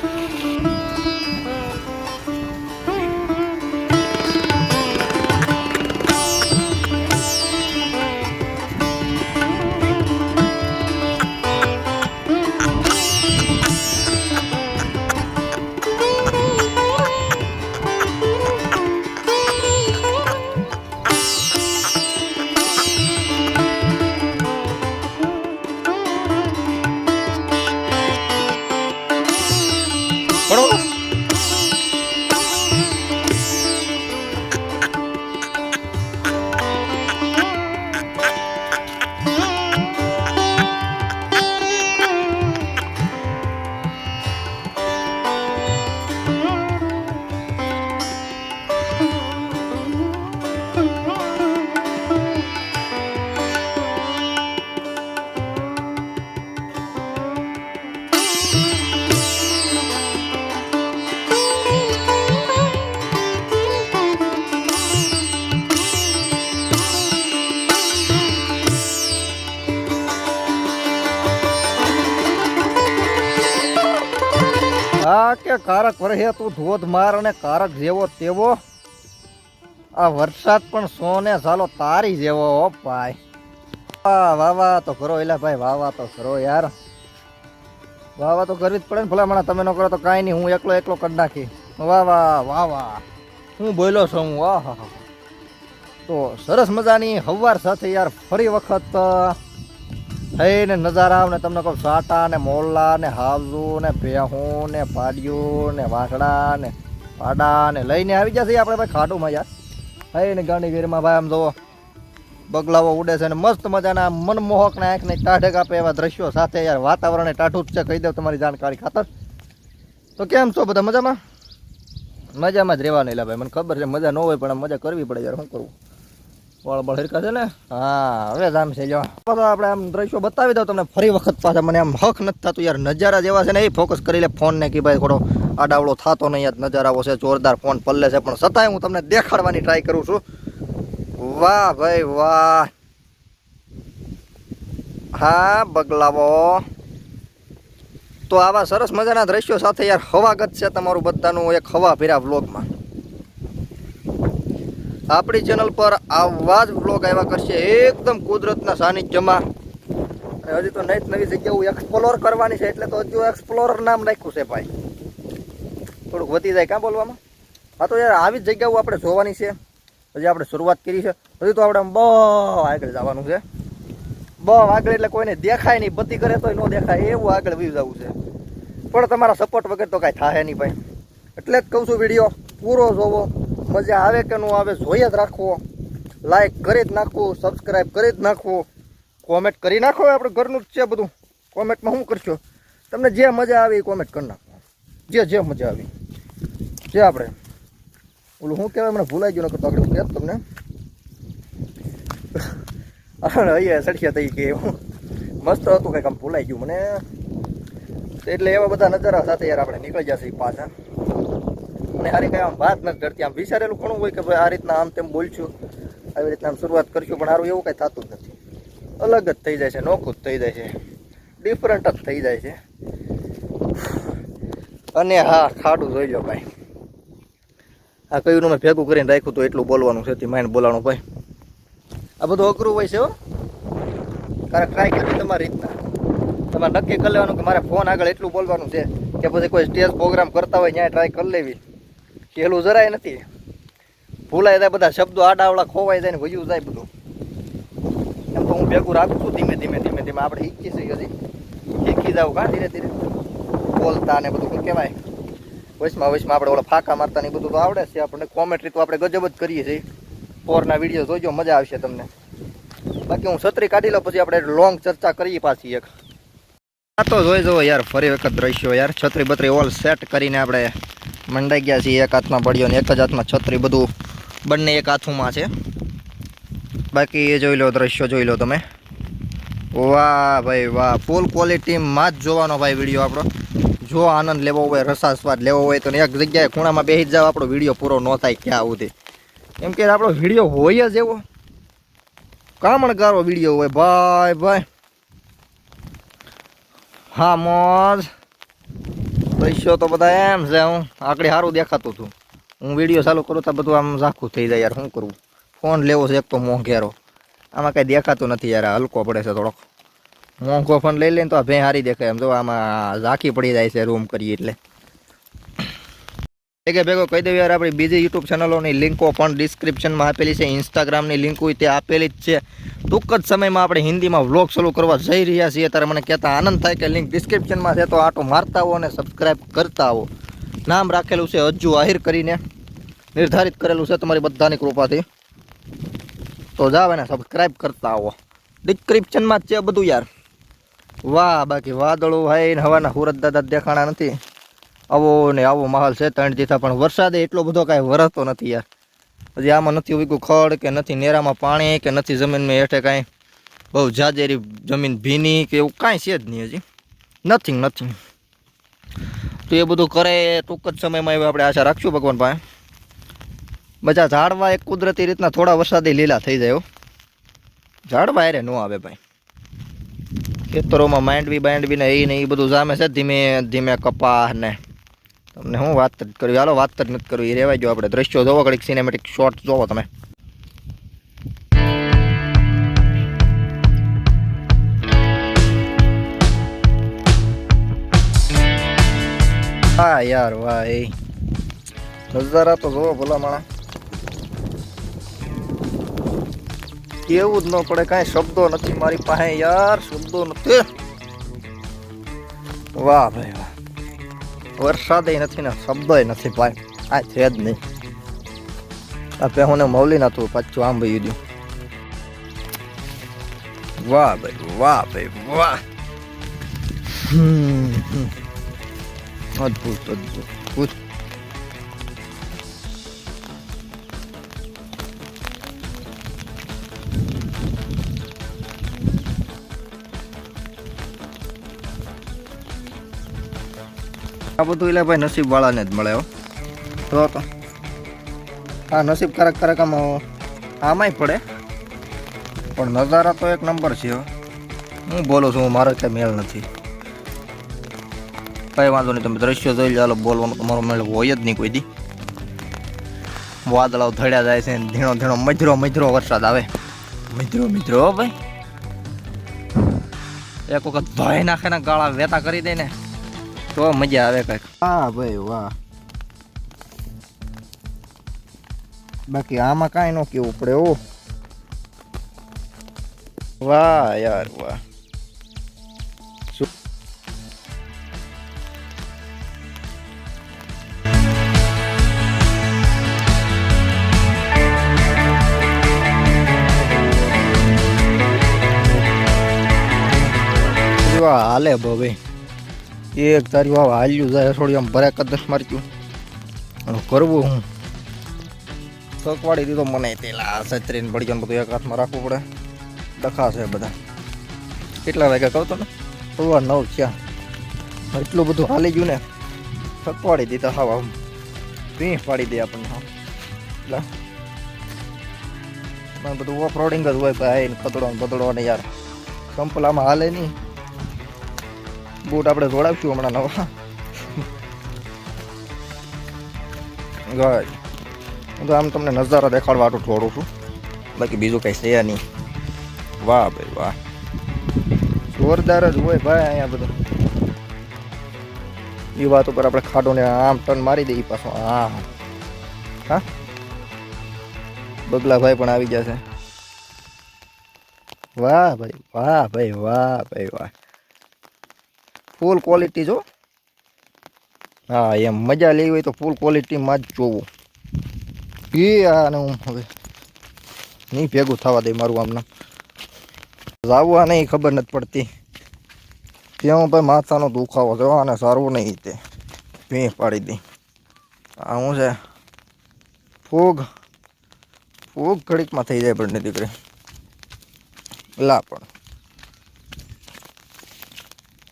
Música હા, કે કારક વરહે તું ધોધમાર અને કારક જેવો તેવો. આ વરસાદ પણ સોને ચાલો તારી જેવો, હો ભાઈ. વાહ વાહ વાહ, તો કરો એલા ભાઈ, વાહ વાહ, તો કરો યાર. વાહ તો કરવી જ પડે ને ભલા તમે ન કરો તો કાંઈ નહીં, હું એકલો એકલો કરી નાખી વાહ વાહ વાહ વાહ. હું બોલ્યો છું, હું વાહ તો સરસ મજાની હવાર સાથે યાર, ફરી વખત થઈને નજારા ને તમને કહું સાટા ને મોલ્લા ને હાવજુ ને ભેહું ને પાડિયું ને વાસડા ને પાડા ને લઈને આવી જશે આપણે ભાઈ ખાટુમાં યાર. હઈ ને ગાંડી વીરમાં ભાઈ આમ જોવો, બગલાઓ ઉડે છે ને મસ્ત મજાના મનમોહક ને આંખને ટાઢક આપે એવા દ્રશ્યો સાથે યાર વાતાવરણ ટાઢું જ છે, કહી દઉં તમારી જાણકારી ખાતર. તો કેમ છો બધા મજામાં? મજામાં જ રહેવાનું નહીં ભાઈ, મને ખબર છે, મજા ન હોય પણ મજા કરવી પડે યાર, શું કરવું? હા, હવે જામ છે જો આમ દ્રશ્યો બતાવી દઉં તમને. ફરી વખત પાછા મને આમ હક નથી થતું યાર. નજારા જેવા છે ને, એ ફોકસ કરી લે ફોન ને કે ભાઈ થોડો આડાવડો થતો નહીં યાર. નજારાઓ છે, જોરદાર ફોન પલ્લે છે. પણ છતાંય હું તમને દેખાડવાની ટ્રાય કરું છું. વાહ ભાઈ વાહ. હા, બગલાવો. તો આવા સરસ મજાના દ્રશ્યો સાથે યાર હવાગત છે તમારું બધાનું એક હવા ભેરા વ્લોગમાં આપણી ચેનલ પર આવા જ વ્લોગ આવ્યા કરશે. એકદમ કુદરતના સાનિધ્યમાં. હજી તો નવી નવી જગ્યાઓ એક્સપ્લોર કરવાની છે, એટલે તો હજુ એક્સપ્લોર નામ રાખ્યું છે ભાઈ. થોડુંક વધી જાય ક્યાં બોલવામાં? હા તો યાર, આવી જ જગ્યાઓ આપણે જોવાની છે. હજી આપણે શરૂઆત કરી છે. હજી તો આપણે બહુ આગળ જવાનું છે. બહુ આગળ એટલે કોઈને દેખાય નહીં. બધી કરે તોય ન દેખાય. એવું આગળ વી જવું છે. પણ તમારા સપોર્ટ વગર તો કાંઈ થાય નહીં ભાઈ. એટલે જ કહું છું વીડિયો પૂરો જોવો. મજા આવે કે ન આવે જોઈએ જ રાખવો લાઈક કરી જ નાખવું સબસ્ક્રાઈબ કરી જ નાખવું કોમેન્ટ કરી નાખો આપણે ઘરનું જ છે બધું. કોમેન્ટમાં શું કરશો? તમને જે મજા આવે કોમેન્ટ કરી નાખો. જે જે મજા આવી. જે આપણે. ઓલું શું કહેવાય? મને ભૂલાઈ ગયું, નકર તો આગળ કહેત તમને. અહીંયા સડખિયા થઈ કે એવું મસ્ત હતું કંઈક આમ ભૂલાઈ ગયું મને. એટલે એવા બધા નજારા સાથે યાર આપણે નીકળી જશે પાછા. અને હારી કઈ આમ વાત નથી કરતી. આમ વિચારેલું ઘણું હોય કે ભાઈ આ રીતના આમ તેમ બોલશું, આવી રીતના આમ શરૂઆત કરશું, પણ સારું એવું કંઈ થતું જ નથી. અલગ જ થઈ જાય છે, નોખું જ થઈ જાય છે. ડિફરન્ટ જ થઈ જાય છે. અને હા, ખાડું જોઈ લો ભાઈ. આ કયું મેં ભેગું કરીને રાખ્યું તો એટલું બોલવાનું છે તે માઇન્ડ બોલાવાનું ભાઈ. આ બધું અઘરું હોય છે કારણ ટ્રાય કરવી તમારી રીતના. તમારે નક્કી કરી લેવાનું કે મારે ફોન આગળ એટલું બોલવાનું છે કે પછી કોઈ સ્ટેજ પ્રોગ્રામ કરતા હોય ત્યાં ટ્રાય કરી લેવી. સહેલું જરાય નથી. ભૂલાઈ જાય બધા શબ્દો આડાવડા ખોવાઈ જાય ને વયું જાય બધું. એમ તો હું ભેગું રાખું છું ધીમે ધીમે ધીમે ધીમે. આપણે શીખી છીએ હજી. શીખી જાવ કા ધીરે ધીરે. બોલતા ને બધું કહેવાય? વચમાં વચમાં આપણે ઓલા ફાંકા મારતા ને બધું તો આવડે છે. આપણને કોમેન્ટ્રી તો આપણે ગજબ જ કરીએ છીએ. પોરના વીડિયો જોજો, મજા આવશે તમને. બાકી હું છત્રી કાઢી લઉં, પછી આપણે લોંગ ચર્ચા કરીએ પાછી એક. આ તો જોઈ જવો યાર, ફરી વખત દ્રશ્યો યાર. છત્રી બત્રી ઓલ સેટ કરીને આપણે મંડાઈ ગયા છીએ, એક હાથમાં પડ્યો ને એક જ હાથમાં છત્રી, બધું બંને એક હાથમાં છે. બાકી એ જોઈ લો દ્રશ્યો, જોઈ લો તમે. વાહ ભાઈ વાહ ફૂલ ક્વોલિટીમાં જ જોવાનો ભાઈ વીડિયો આપણો. જો આનંદ લેવો હોય, રસાસ્વાદ લેવો હોય, તો એક જગ્યાએ ખૂણામાં બેસી જાવ આપણો વીડિયો પૂરો ન થાય ક્યાં સુધી. એમ કે આપણો વીડિયો હોય જ એવો. કામણકારો વીડિયો હોય, ભાઈ ભાઈ. હા, મોજ. પૈસો તો બધા એમ છે, હું આકડી સારું દેખાતું હતું હું વીડિયો ચાલુ કરું તો બધું આમ ઝાખું થઈ જાય યાર શું કરવું ફોન લેવો છે, એક તો મોંઘેરો. આમાં કાંઈ દેખાતું નથી યાર હલકો પડે છે થોડોક. મોંઘો ફોન લઈ લઈને તો ભે હારી દેખાય. એમ જો આમાં ઝાંખી પડી જાય છે રૂમ કરીએ એટલે. ભેગે ભેગો કહી દઉં યાર, આપણી બીજી યુટ્યુબ ચેનલોની લિંકો પણ ડિસ્ક્રિપ્શનમાં આપેલી છે ઇન્સ્ટાગ્રામની લિંક હોય તે આપેલી જ છે. ટૂંક જ સમયમાં આપણે હિન્દીમાં વ્લોગ શરૂ કરવા જઈ રહ્યા છીએ. ત્યારે મને કહેતા આનંદ થાય કે લિંક ડિસ્ક્રિપ્શનમાં છે, તો આટો મારતા આવો અને સબસ્ક્રાઈબ કરતા આવો નામ રાખેલું છે હજુ આહિર કરીને. નિર્ધારિત કરેલું છે તમારી બધાની કૃપાથી. તો જાવ એને સબસ્ક્રાઈબ કરતા આવો ડિસ્ક્રિપ્શનમાં જ છે બધું યાર. વાહ, બાકી વાદળો ભાઈ ને હવાના હુરત દાદા દેખાણા નથી. આવો ને આવો માહોલ છે, ત્રણ દીધા પણ વરસાદે એટલો બધો કાંઈ વરસતો નથી યાર. હજી આમાં નથી ઉગ્યું ખડ કે નથી નેરામાં પાણી કે નથી જમીનમાં હેઠે કાંઈ બહુ જાજેરી જમીન ભીની કે એવું કાંઈ છે જ નહીં હજી. નથિંગ નથિંગ તો એ બધું કરે ટૂંક જ સમયમાં એવી આપણે આશા રાખશું ભગવાન પાસે. બધા ઝાડવા એક કુદરતી રીતના થોડા વરસાદે લીલા થઈ જાય ઝાડવા એરે ન આવે ભાઈ. ખેતરોમાં માંડવી બાંડવીને એ ને એ બધું જામે છે, ધીમે ધીમે કપાસ ને તમને હું વાત જ કરવી હાલો વાત જ નથી કરવી એ રહેવાય જો આપણે. દ્રશ્યો જોવો ઘડીક સિનેમેટિક શોર્ટ જોવો તમે. હા યાર, વાહ, એ. નજારા તો જોવો ભલા માણા કેવું જ ન પડે, કાંઈ શબ્દો નથી મારી પાસે, યાર, શબ્દો નથી. વાહ ભાઈ, વાહ. વરસાદે નથી ને શબ્દોય નથી ભાઈ. આ છે જ નહીં. આ પહેને મૌલી નતું પાછું આમ ભાઈ દઉં વાહ ભાઈ વાહ ભાઈ, વાહ. અદભુત. અદ્ભુત અદ્ભુત. આ બધું એટલે ભાઈ નસીબ વાળાને જ મળે હો. તો હા નસીબ કારક ખરાક આમાં આમાંય પડે. પણ નજારા તો એક નંબર છે હું. બોલું છું મારો ક્યાં મેળ નથી. કઈ વાંધો નહીં, તમે દ્રશ્યો જોઈ લો બોલવાનો તમારો મેળ હોય જ નહીં કોઈ દી. વાદળાઓ ધડ્યા જાય છે ધીણો ધીણો મજરો મજરો વરસાદ આવે. મજરો મજરો ભાઈ. એક વખત ધોઈ નાખે ને ગાળા વેતા કરી દે ને. તો મજા આવે કંઈક. હા, ભાઈ, વાહ. બાકી આમાં કાંઈ ન કેવું પડે ઓ વાહ, યાર, વાહ. હાલે ભાઈ એક તારી વાવ હાલ્યું જાય, થોડી આમ ભરે કદસ મારતું અને કરવું હું? સકવાડી દીધો મને તેલા છત્રીને પડી ગયો બધું એક હાથમાં રાખવું પડે. દખાશે બધા. કેટલા વાગ્યા કહું તો ને સવાર નવ થયા. એટલું બધું હાલી ગયું ને સકવાડી દીધા હા આમ. ભીં પાડી દે આપણને, હા. એટલે બધું ઓફ રોડિંગ જ હોય ભાઈ કતડો ને બતડો ને યાર. સંપલામાં હાલે નહીં. બૂટ આપણે જોડાવશું હમણાં નવા. ગાય હું તો આમ તમને નજારા દેખાડવા આટલું થોડું છું. બાકી બીજું કંઈ છે નહીં. વાહ ભાઈ વાહ. જોરદાર જ હોય ભાઈ અહીંયા બધું. એ વાત ઉપર આપણે ખાડોને આમ ટર્ન મારી દઈએ પાછો હા? હા બગલાભાઈ પણ આવી જશે વાહ ભાઈ વાહ ભાઈ વાહ ભાઈ, વાહ. ફૂલ ક્વોલિટી જો. હા એમ. મજા લેવી હોય તો ફૂલ ક્વોલિટીમાં જ જોવું. એ આને હું હવે નહીં ભેગું થવા દે મારું આમને. જાવવા નહીં ખબર નથી પડતી. ત્યાં ભાઈ માથાનો દુખાવો હો, આને સારું નહીં તે. ભીં પાડી દઈ આ શું છે ફૂગ ફૂગ ઘડીકમાં થઈ જાય પણ દીકરી. લા પણ.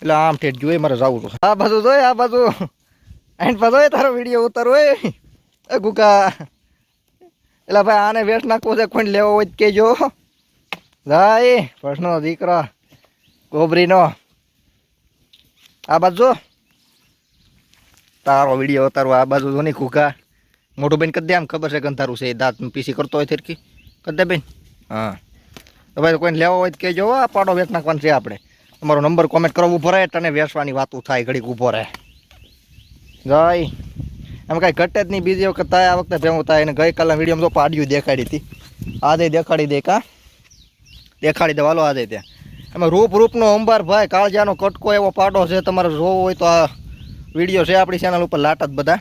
એટલે આમ ઠેઠ જોઈએ મારે જવું તો આ બાજુ જોઈએ આ બાજુ. એન્ડ પાછો એ તારો વીડિયો ઉતારો, એ. ગુકા એટલે ભાઈ આને વેઠ નાખવો છે કોઈ લેવો હોય કહેજો. ભાઈ પ્રશ્નો દીકરા, ગોબરીનો. આ બાજુ. તારો વીડિયો ઉતારો, આ બાજુ જો નહીં કુકા મોટું બેન કદી આમ ખબર છે કે છે દાંત પીસી કરતો હોય થેરકી. કદે બેન? હા. તો ભાઈ કોઈને લેવો હોય તો કહેજો આ પાડો વેચ નાખવાનો છે આપણે. તમારો નંબર કોમેન્ટ કરો ઊભો રહે તને વેસવાની વાતું થાય ઘડીક ઊભો રહે. જય. એમ કાંઈ ઘટે જ નહીં. બીજી વખત થાય, આ વખતે ભેગું થાય. અને ગઈકાલના વિડીયોમાં તો પાડ્યું દેખાડી હતી. આજે દેખાડી દે કા? દેખાડી દે, વાલો આજે ત્યાં એમાં રૂપ રૂપનો અંબાર ભાઈ કાળજાનો કટકો એવો પાડો છે. તમારે જોવો હોય તો આ વીડિયો છે આપણી ચેનલ ઉપર લાટ જ બધા.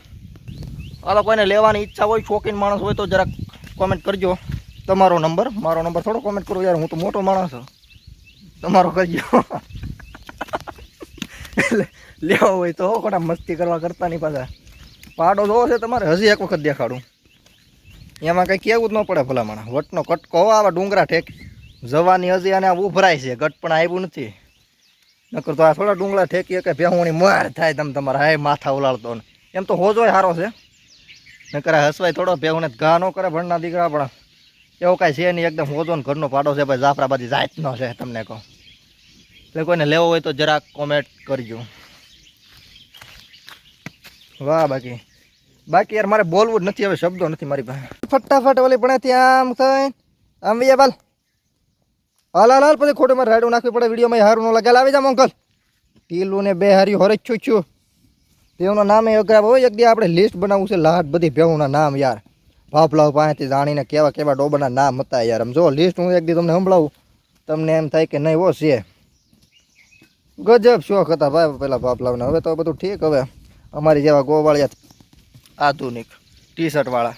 હાલો કોઈને લેવાની ઈચ્છા હોય, શોખીન માણસ હોય તો જરાક કોમેન્ટ કરજો. તમારો નંબર, મારો નંબર થોડો કોમેન્ટ કરો યાર. હું તો મોટો માણસ છું. તમારો કરજો. લેવો હોય તો ખોટા મસ્તી કરવા કરતા નહીં પાછા. પાડો જોવો છે તમારે, હજી એક વખત દેખાડું. એમાં કંઈ કેવું જ ન પડે ભલામણ. વટનો કટકો આવા ડુંગરા ઠેક. જવાની હજી અને આ ઉભરાય છે ગટ પણ આવ્યું નથી. નકર તો આ થોડા ડુંગળા ઠેકીએ કે ભેહુણી માર થાય તમે તમારા, હાય, માથા ઉલાળતો ને. એમ તો હોજોય સારો છે. નકર હસવાય થોડો ભેહુને ઘા ન કરે ભણના દીકરા પણ. એવું કાંઈ છે નહીં, એકદમ હોજો ને ઘરનો પાડો છે, ભાઈ, જાફરાબાદી જાતનો છે, તમને કહું. એટલે કોઈને લેવો હોય તો જરાક કોમેન્ટ કરજો. વાહ, બાકી. બાકી યાર, મારે બોલવું જ નથી, હવે શબ્દો નથી મારી પાસે. ફટાફટ ઓલી પણ ત્યાં આમ થાય આમ ભાઈ બાલ. હાલ હાલ હાલ, પછી ખોટું મારે રાડું નાખવી પડે, વિડીયોમાં હારું ન લાગે. હાલ, આવી જામ અંકલ ટીલું ને બે હારી હોરે છું છું ભેવનું નામ અઘરા હોય, એક દી આપણે લિસ્ટ બનાવવું છે, લાટ બધી ભેવના નામ, યાર. ભાપલાવ પાસેથી જાણીને કેવા કેવા ડોબાના નામ હતા, યાર. આમ જો લિસ્ટ હું એક દી તમને સંભળાવું. તમને એમ થાય કે નહીં, હો, છે. ગજબ શોખ હતા ભાઈ, પેલા ભાપલાવના હવે તો બધું ઠીક હવે. અમારી જેવા ગોવાળિયા આધુનિક ટી શર્ટ વાળા,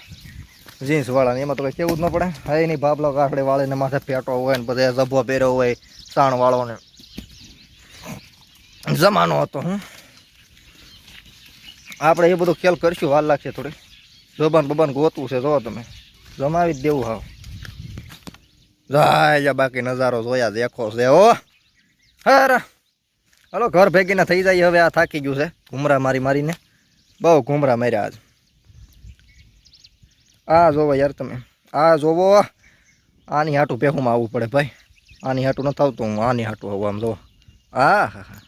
જીન્સ વાળા ને એમાં તો કંઈ કેવું જ ન પડે. હા એની ભાપલો કાકડે વાળીને માથે ફેટો હોય ને બધા ઝભો પહેર્યો હોય, સાણ વાળો ને. જમાનો હતો હું આપણે એ બધું ખેલ કરશું, હાલ લાગશે થોડી. જબાન બબાન ગોતવું છે, જો તમે. જમાવી જ દેવું હાવ. જાય બાકી નજારો જોયા દેખો છે ઓ હા હાલો, ઘર ભેગીને થઈ જાય હવે આ થાકી ગયું છે. ઘુમરા મારી મારીને. બહુ ઘુમરા માર્યા આજ. આ જોવો યાર તમે. આ જોવો. આની હાટું ભેહુમાં આવવું પડે ભાઈ. આની હાટું નથી આવતું. હું આની હાટું આવું આમ જોવો. હા હા હા.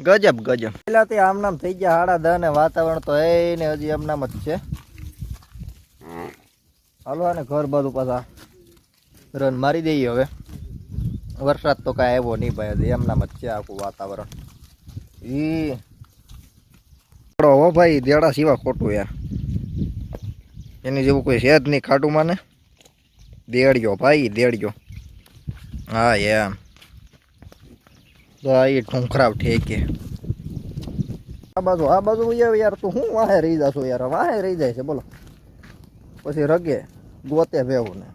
ગજબ ગજબ. પેલા તે આમ નામ થઈ ગયા હાડા દહ ને વાતાવરણ તો એ ને હજી આમનામ જ છે. હાલો, આને ઘર બધું પાછા રન મારી દઈએ હવે. વરસાદ તો કાંઈ આવ્યો નહીં ભાઈ એમના જ છે આખું વાતાવરણ. ઈ હો ભાઈ, દેડા સિવા ખોટું યાર. એની જેવું કોઈ છે જ નહીં ખાટું માને. દેડ્યો ભાઈ, દેડ્યો. હા આ એ ઠુંખરાવ ઠેકે. આ બાજુ આ બાજુ યાર યાર, તું હું વાહે રહી જાશો યાર? વાહે રહી જાય છે, બોલો. પછી રગે, ગોતે ભેવું ને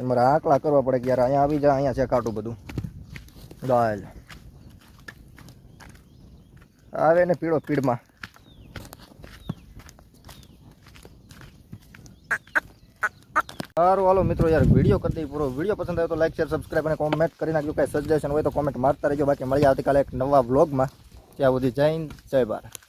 મારે આકલા કરવા પડે કે યાર, અહીંયા આવી જાય અહીંયા છે કાટું બધું. દાલ. આવે ને પીળો પીડમાં સારું, હાલો મિત્રો, યાર વીડિયો કરી દઈ પૂરો. વીડિયો પસંદ આવ્યો તો લાઈક શેર સબસ્ક્રાઈબ અને કોમેન્ટ કરી નાખજો. કાંઈ સજેશન હોય તો કોમેન્ટ મારતા રહેજો. બાકી મળીએ આવતીકાલે એક નવા વ્લોગમાં ત્યાં સુધી જય જય ભારત.